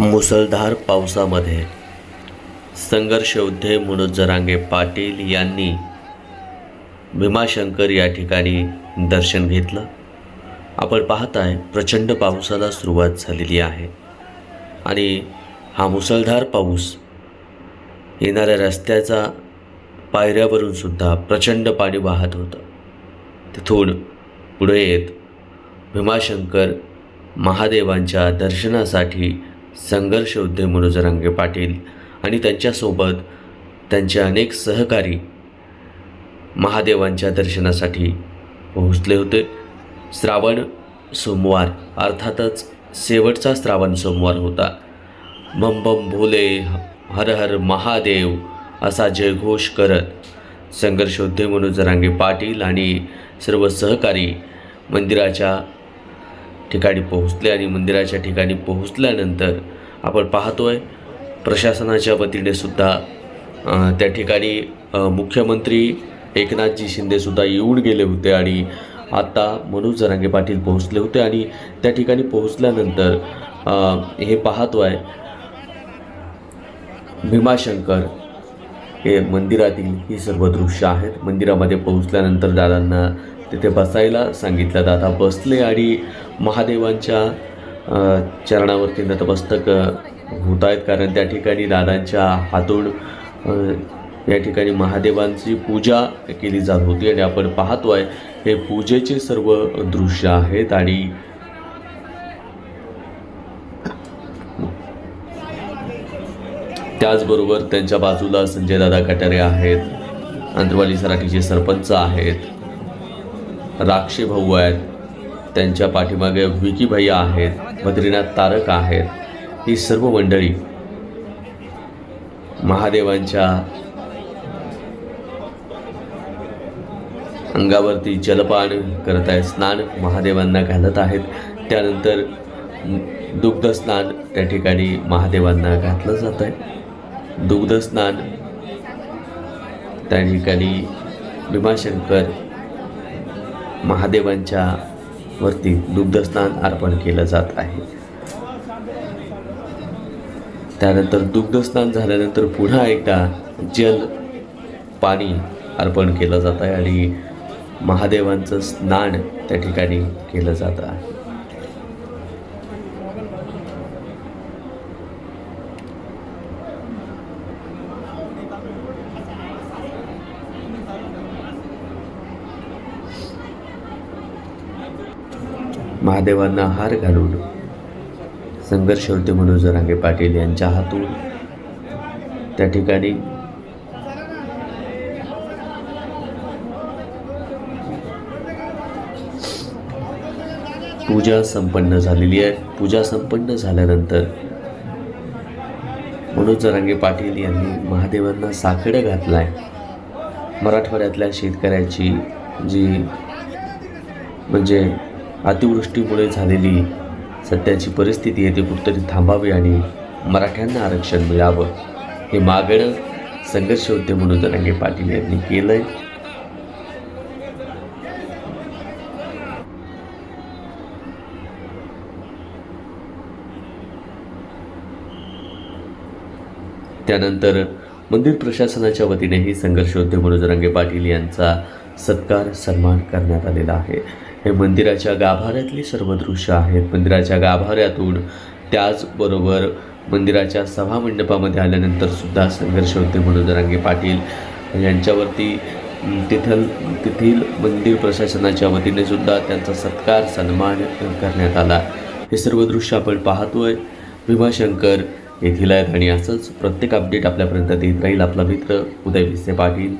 मुसळधार पावसामध्ये. संघर्ष योद्धे मनोज जरांगे पाटील यांनी भीमाशंकर या ठिकाणी दर्शन घेतलं. आपण पाहताय प्रचंड पावसाला सुरुवात झालेली आहे. आणि हा मुसळधार पाऊस येणाऱ्या रस्त्याचा पायऱ्यावरून सुद्धा प्रचंड पाणी वाहत होतं. तिथून पुढे येत भीमाशंकर महादेवांच्या दर्शनासाठी संघर्ष योद्धे मनोज रंगे पाटील आणि त्यांच्यासोबत त्यांचे अनेक सहकारी महादेवांच्या दर्शनासाठी पोहोचले होते. श्रावण सोमवार अर्थातच शेवटचा श्रावण सोमवार होता. बम बम भोले हर हर महादेव असा जयघोष करत संघर्षोद्धे मनोजरांगे मनोज रांगे पाटील आणि सर्व सहकारी मंदिराच्या ठिकाणी पोहोचले आणि मंदिराच्या ठिकाणी पोहोचल्यानंतर आपण पाहतोय प्रशासनाच्या वतीने सुद्धा त्या ठिकाणी मुख्यमंत्री एकनाथजी शिंदेसुद्धा येऊन गेले होते आणि आता मनोज जरांगे पाटील पोहोचले होते आणि त्या ठिकाणी पोहोचल्यानंतर हे पाहतो आहे भीमाशंकर हे मंदिरातील ही सर्व दृश्य आहेत. मंदिरामध्ये पोहोचल्यानंतर दादांना तिथे बसायला सांगितलं. दादा बसले आणि महादेवांच्या चरणावरती नतमस्तक होत आहेत कारण त्या ठिकाणी दादांच्या हातून या ठिकाणी महादेवांची पूजा केली जात होती आणि आपण पाहतो आहे हे पूजेचे सर्व दृश्य आहेत आणि त्याचबरोबर त्यांच्या बाजूला संजय दादा कटारे आहेत अंतरवाली सराठीचे सरपंच आहेत. राक्षे भाऊ आहेत. त्यांच्या पाठीमागे विकी भैया आहेत बद्रीनाथ तारक आहेत. ही सर्व मंडळी महादेवांच्या अंगावरती जलपान करत आहेत. स्नान महादेवांना घालत आहेत. त्यानंतर दुग्धस्नान त्या ठिकाणी महादेवांना घातलं जात आहे. दुग्धस्नान त्या ठिकाणी भीमाशंकर महादेवांच्या वरती दुग्धस्नान अर्पण केलं जात आहे. त्यानंतर दुग्धस्नान झाल्यानंतर पुन्हा एकदा जल पाणी अर्पण केलं जात आहे आणि महादेवांचं स्नान त्या ठिकाणी केलं जात आहे. महादेवांना हार घालून संघर्ष होते मनोज रांगे पाटील यांच्या हातून. त्या ठिकाणी पूजा संपन्न झालेली आहे. पूजा संपन्न झाल्यानंतर मनोज रांगे पाटील यांनी महादेवांना साकडं घातलाय. मराठवाड्यातल्या शेतकऱ्याची जी म्हणजे अतिवृष्टीमुळे झालेली सध्याची परिस्थिती आहे ती कुठतरी थांबावी आणि मराठ्यांना आरक्षण मिळावं हे मागणं संघर्ष होते म्हणून रंगे पाटील यांनी केलं आहे त्यानंतर मंदिर प्रशासनाच्या वतीनेही संघर्ष होते मनोज रंगे पाटील यांचा सत्कार सन्मान करण्यात आलेला आहे. हे मंदिराच्या गाभाऱ्यातली सर्व दृश्य आहेत. मंदिराच्या गाभाऱ्यातून त्याचबरोबर मंदिराच्या सभामंडपामध्ये आल्यानंतर सुद्धा संघर्ष होते म्हणून रंगे पाटील यांच्यावरती तेथल तिथल तेथील मंदिर प्रशासनाच्या वतीने सुद्धा त्यांचा सत्कार सन्मान करण्यात आला. हे सर्व दृश्य आपण पाहतोय. भीमाशंकर येथील आहेत आणि असंच प्रत्येक अपडेट आपल्यापर्यंत देत राहील आपला मित्र उदय भिसे पाटील.